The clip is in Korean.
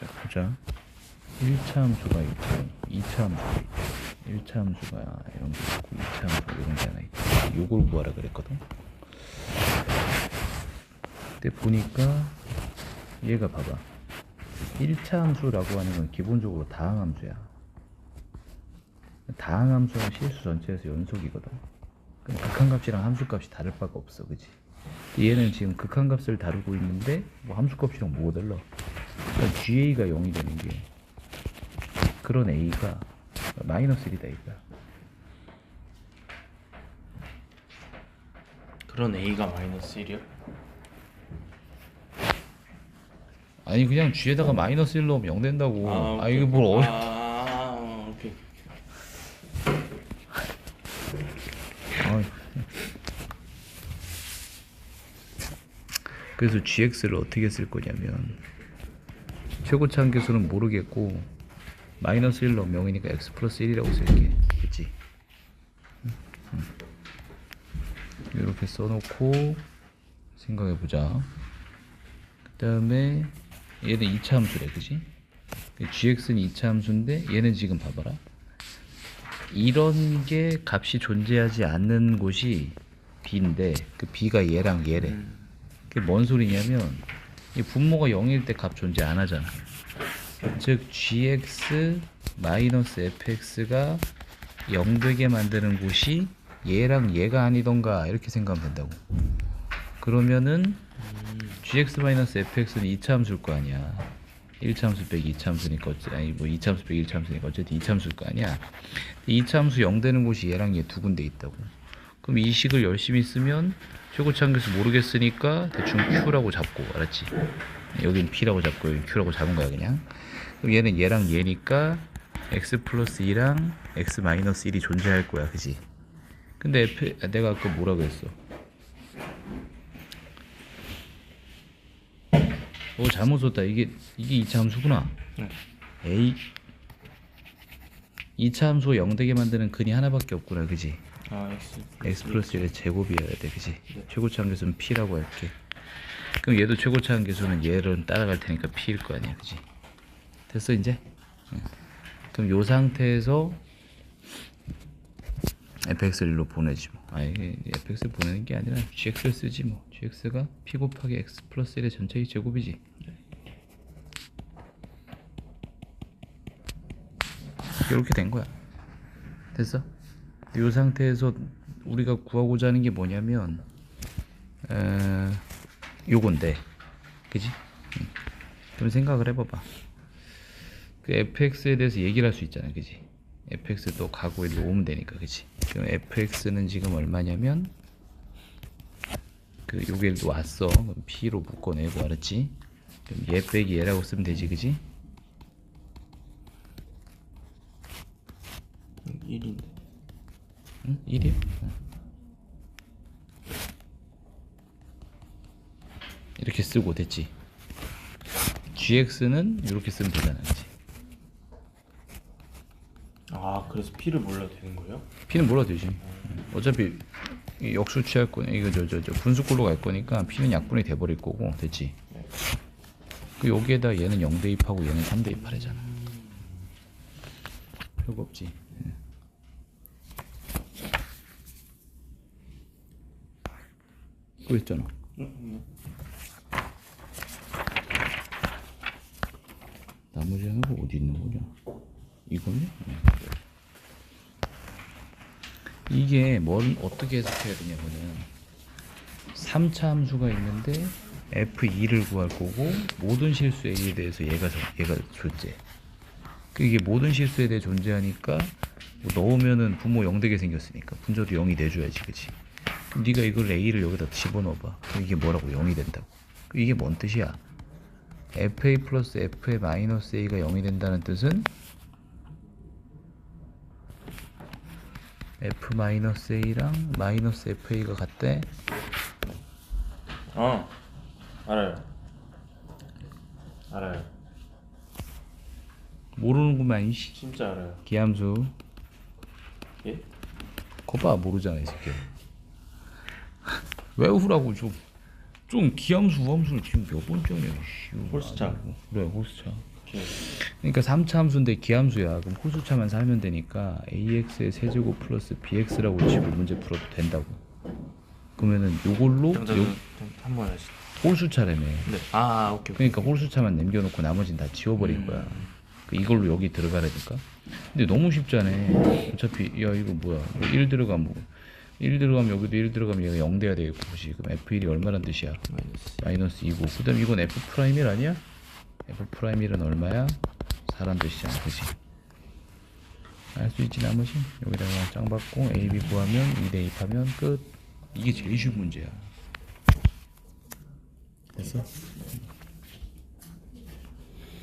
자, 보자. 1차 함수가 있고, 2차 함수가 있고, 1차 함수가 이런 게 있고, 2차 함수가 이런 게 하나 있고, 요걸 구하라 그랬거든. 근데 보니까 얘가 봐봐. 1차 함수라고 하는 건 기본적으로 다항 함수야. 다항 함수는 실수 전체에서 연속이거든. 그럼 극한값이랑 함수값이 다를 바가 없어, 그지? 얘는 지금 극한값을 다루고 있는데 뭐 함수값이랑 뭐가 달라? 그러니까 GA가 0이 되는 게 그런 A가 마이너스 1이다 이거야. 그런 A가 마이너스 1이요? 아니 그냥 G에다가 마이너스 1 넣으면 0 된다고. 아, 이게 뭘 어려? 아, 오케이. 아, 그래서 GX를 어떻게 쓸 거냐면 최고차 한계수는 모르겠고 마이너스 1 넣으면 0이니까 X 플러스 1이라고 쓸게. 그치? 이렇게 써놓고 생각해보자. 그 다음에 얘는 2차 함수래, 그지? GX는 2차 함수인데 얘는 지금 봐봐라. 이런 게 값이 존재하지 않는 곳이 B인데 그 B가 얘랑 얘래. 그게 뭔 소리냐면 이 분모가 0일 때 값 존재 안 하잖아. 즉 gx 마이너스 fx가 0 되게 만드는 곳이 얘랑 얘가 아니던가 이렇게 생각하면 된다고. 그러면은 gx 마이너스 fx는 2차 함수일 거 아니야. 1차 함수 빼기 2차 함수니까 어째 아니 뭐 2차 함수 빼기 1차 함수니까 어쨌든 2차 함수일 거 아니야. 2차 함수 0 되는 곳이 얘랑 얘 두 군데 있다고. 그럼 이 식을 열심히 쓰면 최고치 한계수 모르겠으니까 대충 q라고 잡고 알았지? 여긴 p라고 잡고 여긴 q라고 잡은 거야 그냥. 그럼 얘는 얘랑 얘니까 x 플러스 2랑 x 마이너스 1이 존재할 거야, 그지? 근데 f, 아, 내가 아까 뭐라고 했어? 어 잘못 썼다. 이게 이게 2차 함수구나. 네. 에이 2차 함수 0 되게 만드는 근이 하나밖에 없구나, 그지? 아, X. x 플러스 1의 제곱이어야 돼, 그지? 네. 최고차 한계수는 p라고 할게. 그럼 얘도 최고차 한계수는 얘를 따라갈 테니까 p일 거 아니야, 그지? 됐어 이제? 응. 그럼 요 상태에서 fx를 일로 보내지 뭐. 아니 fx를 보내는 게 아니라 gx를 쓰지 뭐. gx가 p 곱하기 x 플러스 1의 전체의 제곱이지. 이렇게 된 거야. 됐어? 이 상태에서 우리가 구하고자 하는 게 뭐냐면 에, 요건데 그지? 응. 그럼 생각을 해봐봐 그 fx에 대해서 얘기를 할 수 있잖아 그지? fx도 일로 오면 되니까 그지? 그럼 fx는 지금 얼마냐면 그 요게 왔어 그럼 p로 묶어내고 알았지? 그럼 얘 빼기 얘라고 쓰면 되지 그지? 1인데. 응? 1이야? 이렇게 쓰고 됐지 gx는 이렇게 쓰면 되잖아 그치? 아, 그래서 P를 몰라도 되는 거예요? p는 몰라도 되지 응. 어차피 이 역수 취할 거니 이거 저 저 저 분수꼴로 갈 거니까 p는 약분이 돼버릴 거고 됐지 네. 그 여기에다 얘는 0 대입하고 얘는 3 대입하래잖아 별거 없지 응. 응, 나머지 하나가 어디 있는 거냐? 이거네? 네. 이게 뭘 어떻게 해석해야 되냐면은 3차 함수가 있는데 f2를 구할 거고 모든 실수 a에 대해서 얘가 저- 얘가 존재. 그 이게 모든 실수에 대해 존재하니까 뭐 넣으면은 분모 0 되게 생겼으니까 분조도 0이 돼줘야지, 그치? 네가 이걸 a를 여기다 집어넣어봐. 이게 뭐라고 0이 된다고. 이게 뭔 뜻이야? fa 플러스 f의 마이너스 a가 0이 된다는 뜻은 f 마이너스 a랑 마이너스 fa가 같대 어, 알아요. 알아요. 모르는구만 이씨 진짜 알아요. 기함수 예? 거봐 모르잖아 이 새끼 외우라고 좀 좀 기함수 우함수를 지금 몇 번째냐 홀수차. 그래 홀수차 오케이. 그러니까 3차 함수인데 기함수야. 그럼 홀수차만 살면 되니까 ax의 세제곱 플러스 bx라고 치고 문제 풀어도 된다고. 그러면은 요걸로 요 한번 하시죠. 홀수차라며. 네. 아 오케이. 그러니까 홀수차만 남겨놓고 나머지는 다 지워버린 음. 거야. 그 이걸로 여기 들어가라니까. 근데 너무 쉽잖아. 어차피 야 이거 뭐야? 1 들어가면 뭐. 1 들어가면 여기도 1 들어가면 얘가 0 돼야 되겠고 그지 그럼 F1이 얼마란 뜻이야? 마이너스. 마이너스 2고 그 다음 이건 F 프라임 1 아니야? F 프라임 1은 얼마야? 4란 뜻이잖아 그지? 알 수 있지 나머지? 여기다가 짱 받고 A, B 구하면 2 대입하면 끝 이게 제일 쉬운 문제야 됐어?